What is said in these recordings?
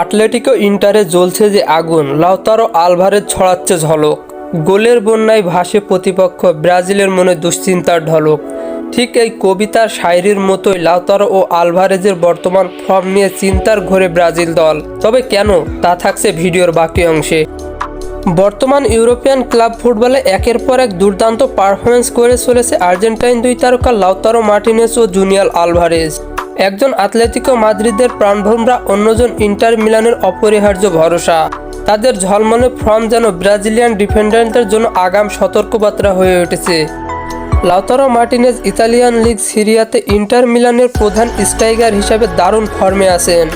Atletico ইন্টারে জ্বলছে যে আগুন, লাউতারো আলভারেজ ছড়াচ্ছে ঝলক। গোলের বন্যায় ভাসে প্রতিপক্ষ, ব্রাজিলের মনে দুশ্চিন্তার ঢলক। ঠিক এই কবিতার শায়রির মতোই লাউতারো ও আলভারেজের বর্তমান ফর্ম নিয়ে চিন্তার ঘরে ব্রাজিল দল। তবে কেন? তা থাকছে ভিডিওর বাকি অংশে। বর্তমান ইউরোপিয়ান ক্লাব ফুটবলে একের পর এক দুর্দান্ত পারফরমেন্স করে চলেছে আর্জেন্টাইন দুই তারকা লাউতারো মার্টিনেস ও জুনিয়াল আলভারেজ। একজন আতলেতিকো মাদ্রিদের প্রাণভোমরা অন্যজন ইন্টার মিলানের অপরিহার্য ভরসা। তাদের ঝলমলে ফর্ম যেন ব্রাজিলিয়ান ডিফেন্ডারদের জন্য আগাম সতর্কবার্তা হয়ে উঠেছে। লাউতারো মার্টিনেজ ইতালিয়ান লিগ সিরিয়াতে ইন্টার মিলানের প্রধান স্ট্রাইকার হিসাবে দারুণ ফর্মে আছেন।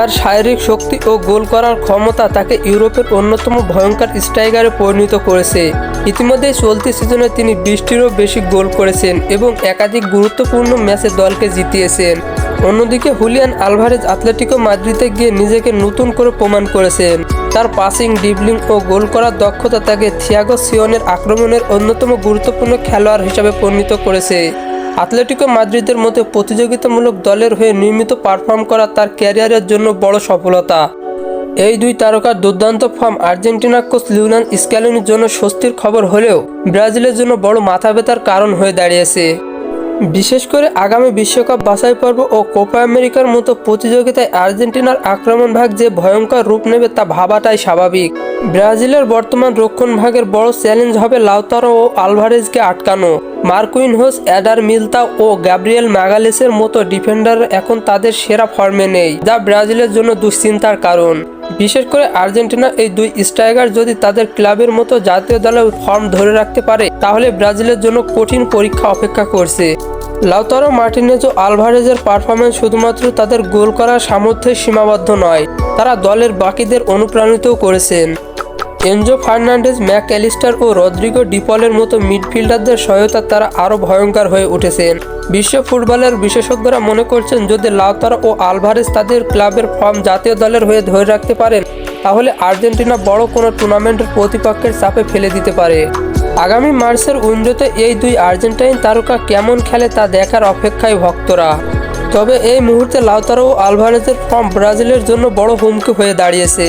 তার শারীরিক শক্তি ও গোল করার ক্ষমতা তাকে ইউরোপের অন্যতম ভয়ঙ্কর স্ট্রাইকারে পরিণত করেছে। ইতিমধ্যে চলতি সিজনে তিনি বিশটিরও বেশি গোল করেছেন এবং একাধিক গুরুত্বপূর্ণ ম্যাচে দলকে জিতিয়েছেন। অন্যদিকে হুলিয়ান আলভারেজ আতলেটিকো মাদ্রিদে গিয়ে নিজেকে নতুন করে প্রমাণ করেছেন। তার পাসিং, ডিবলিং ও গোল করার দক্ষতা তাকে থিয়াগো সিওনের আক্রমণের অন্যতম গুরুত্বপূর্ণ খেলোয়াড় হিসাবে পরিণত করেছে। আতলেটিকো মাদ্রিদের মধ্যে প্রতিযোগিতামূলক দলের হয়ে নিয়মিত পারফর্ম করা তার ক্যারিয়ারের জন্য বড় সফলতা। এই দুই তারকার দুর্দান্ত ফর্ম আর্জেন্টিনা কোচ লিউনান স্ক্যালিনের জন্য স্বস্তির খবর হলেও ব্রাজিলের জন্য বড় মাথা ব্যথার কারণ হয়ে দাঁড়িয়েছে। বিশেষ করে আগামী বিশ্বকাপ বাছাই পর্ব ও কোপা আমেরিকার মতো প্রতিযোগিতায় আর্জেন্টিনার আক্রমণ ভাগ যে ভয়ঙ্কর রূপ নেবে তা ভাবাটাই স্বাভাবিক। ব্রাজিলের বর্তমান রক্ষণ ভাগের বড় চ্যালেঞ্জ হবে লাউতারো ও আলভারেজকে আটকানো। মার্কুইন হোস, অ্যাডার মিলতা ও গ্যাব্রিয়েল ম্যাগালেসের মতো ডিফেন্ডার এখন তাদের সেরা ফর্মে নেই, যা ব্রাজিলের জন্য দুশ্চিন্তার কারণ। বিশেষ করে আর্জেন্টিনা এই দুই স্ট্রাইকার যদি তাদের ক্লাবের মতো জাতীয় দলের ফর্ম ধরে রাখতে পারে, তাহলে ব্রাজিলের জন্য কঠিন পরীক্ষা অপেক্ষা করছে। লাউতারো মার্টিনেজ ও আলভারেজের পারফরমেন্স শুধুমাত্র তাদের গোল করার সামর্থ্যে সীমাবদ্ধ নয়, তারা দলের বাকিদের অনুপ্রাণিতও করেছেন। এনজো ফার্নান্ডেজ, ম্যাক অ্যালিস্টার ও রদ্রিগো ডিপলের মতো মিডফিল্ডারদের সহায়তা তারা আরও ভয়ঙ্কর হয়ে উঠেছেন। বিশ্ব ফুটবলের বিশেষজ্ঞরা মনে করছেন, যদি লাউতারা ও আলভারেজ তাদের ক্লাবের ফর্ম জাতীয় দলের হয়ে ধরে রাখতে পারেন, তাহলে আর্জেন্টিনা বড় কোনো টুর্নামেন্টের প্রতিপক্ষের চাপে ফেলে দিতে পারে। আগামী মার্চের উইন্ডোতে এই দুই আর্জেন্টাইন তারকা কেমন খেলে তা দেখার অপেক্ষায় ভক্তরা। তবে এই মুহূর্তে লাউতারো ও আলভারেজের ফর্ম ব্রাজিলের জন্য বড় হুমকি হয়ে দাঁড়িয়েছে।